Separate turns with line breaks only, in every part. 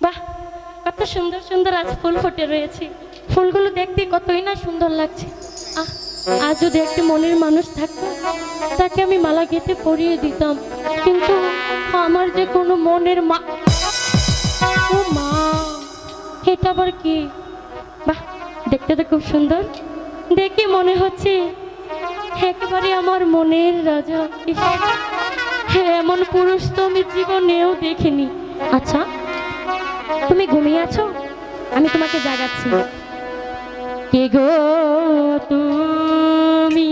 বাহ, কত সুন্দর সুন্দর আজ ফুল ফুটে রয়েছে। ফুলগুলো দেখতে কতই না সুন্দর লাগছে। আহ, আজ যদি একটি মনের মানুষ থাকতো, তাকে আমি মালা গেঁথে পরিয়ে দিতাম। কিন্তু আমার যে কোনো মনের মা ও মা, এটা আবার কি? বাহ, দেখতে তো খুব সুন্দর। দেখে মনে হচ্ছে একেবারে আমার মনের রাজা। হ্যাঁ এমন পুরুষ তো আমি জীবনেও দেখিনি। আচ্ছা তুমি ঘুমিয়ে আছো? আমি তোমাকে জাগাচ্ছি। কে গো তুমি?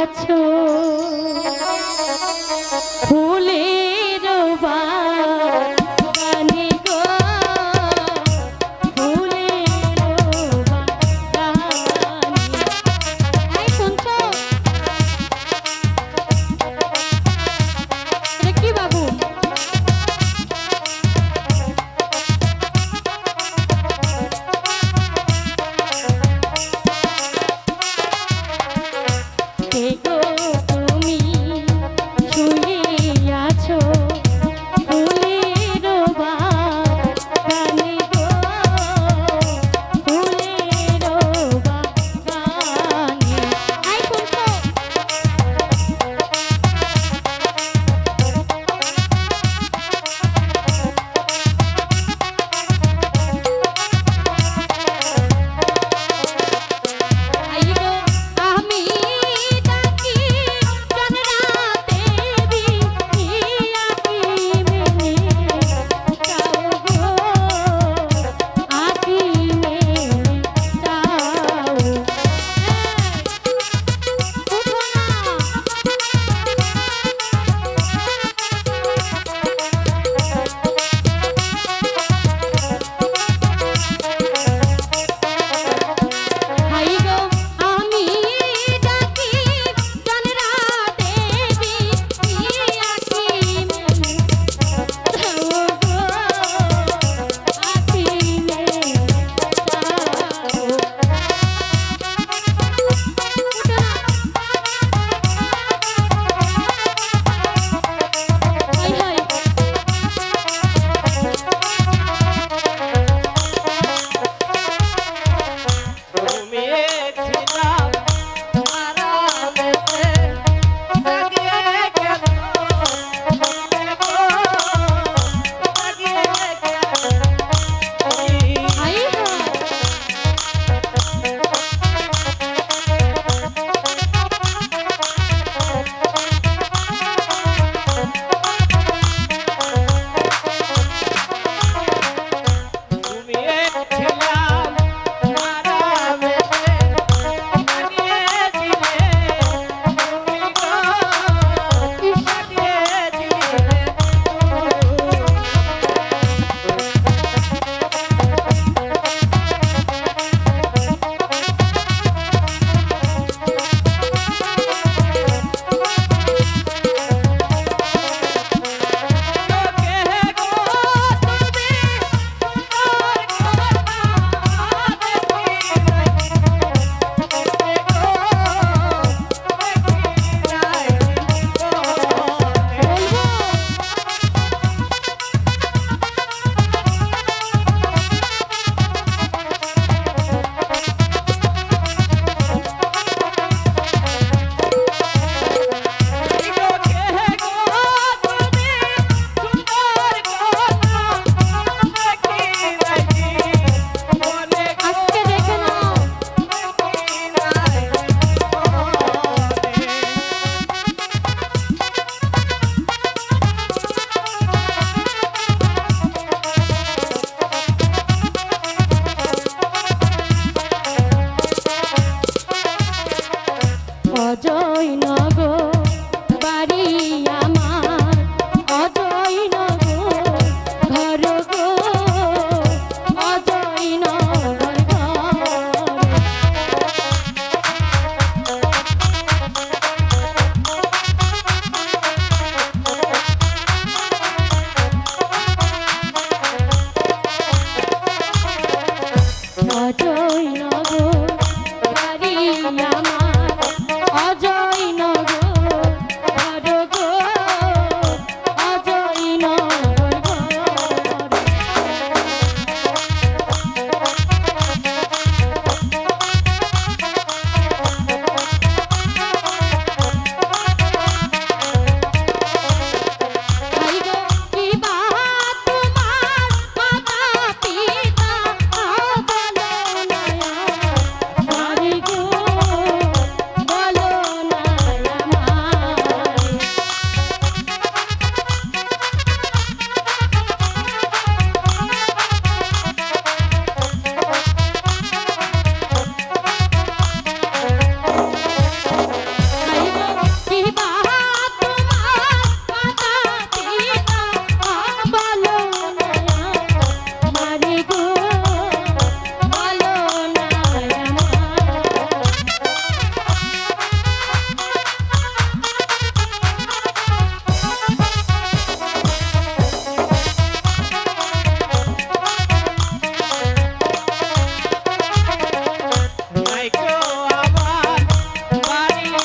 আছো।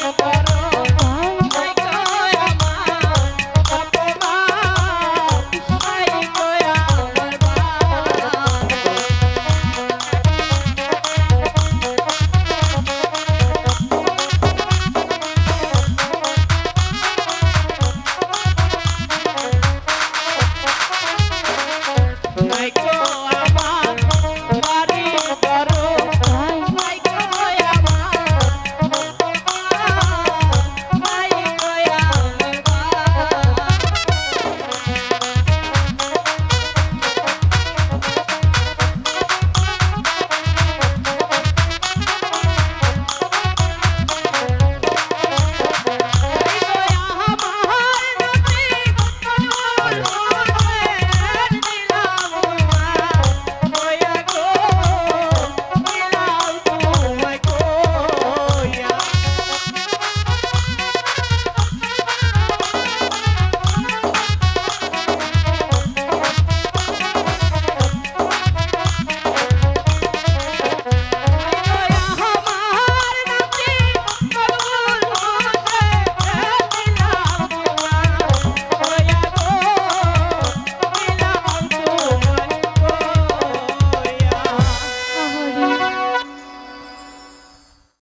করো।